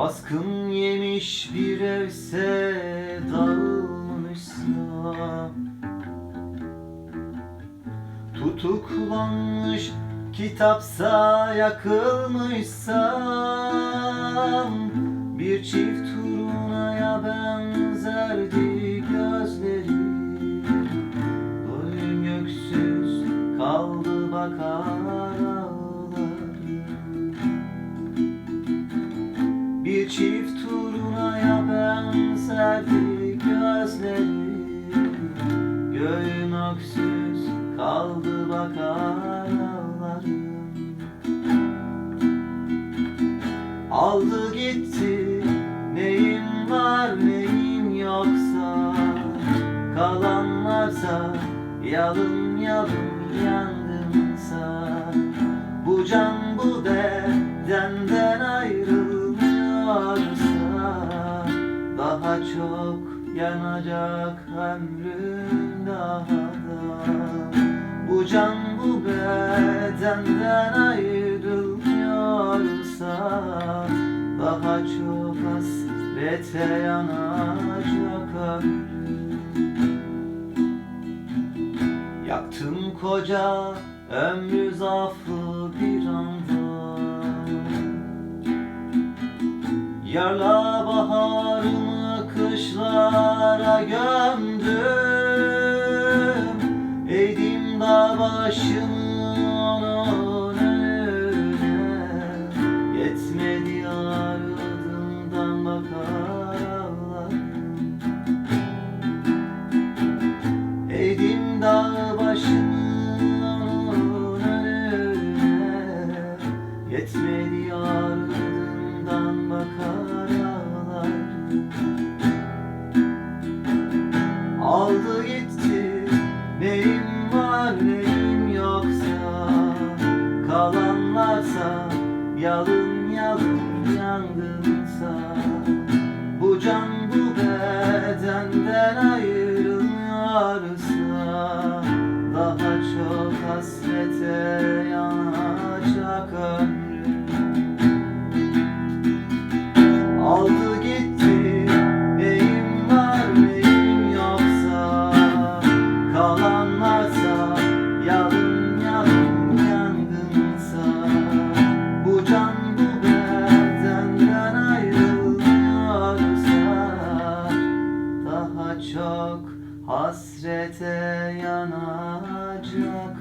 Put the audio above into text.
Baskın yemiş bir evse dağılmışsa Tutuklanmış kitapsa yakılmışsa Bir çift turunaya benzerdi gözleri çift turunaya benzerdi gözleri. Göğün öksüz kaldı bakar ağlarım Aldı gitti neyim var neyim yoksa. Kalan varsa yalın yalın yangınsa. Bu can bu bedenden Daha çok yanacak ömrüm daha da. Bu can bu bedenden ayrılmıyorsa Daha çok hasrete yanacak ömrüm. Yaktım koca ömrü zaafı bir anda. Yarla baharımı kışlara gömdüm. Eğdim dağ başımı Aldı gitti. Neyim var neyim yoksa. Kalanlarsa yalın yalın yangınsa ise yanacak.